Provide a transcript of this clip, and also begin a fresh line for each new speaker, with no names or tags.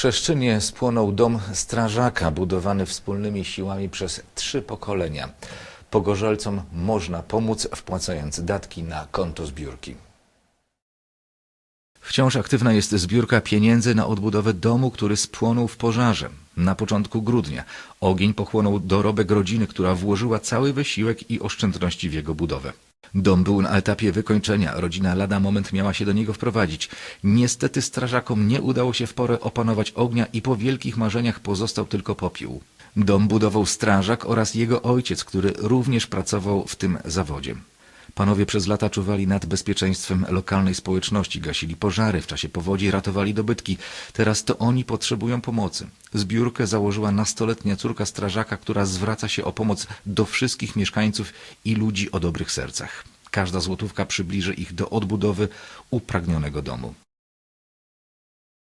Trzeszczynie spłonął dom strażaka budowany wspólnymi siłami przez trzy pokolenia. Pogorzelcom można pomóc wpłacając datki na konto zbiórki. Wciąż aktywna jest zbiórka pieniędzy na odbudowę domu, który spłonął w pożarze. Na początku grudnia ogień pochłonął dorobek rodziny, która włożyła cały wysiłek i oszczędności w jego budowę. Dom był na etapie wykończenia. Rodzina lada moment miała się do niego wprowadzić. Niestety strażakom nie udało się w porę opanować ognia i po wielkich marzeniach pozostał tylko popiół. Dom budował strażak oraz jego ojciec, który również pracował w tym zawodzie. Panowie przez lata czuwali nad bezpieczeństwem lokalnej społeczności, gasili pożary, w czasie powodzi ratowali dobytki. Teraz to oni potrzebują pomocy. Zbiórkę założyła nastoletnia córka strażaka, która zwraca się o pomoc do wszystkich mieszkańców i ludzi o dobrych sercach. Każda złotówka przybliży ich do odbudowy upragnionego domu.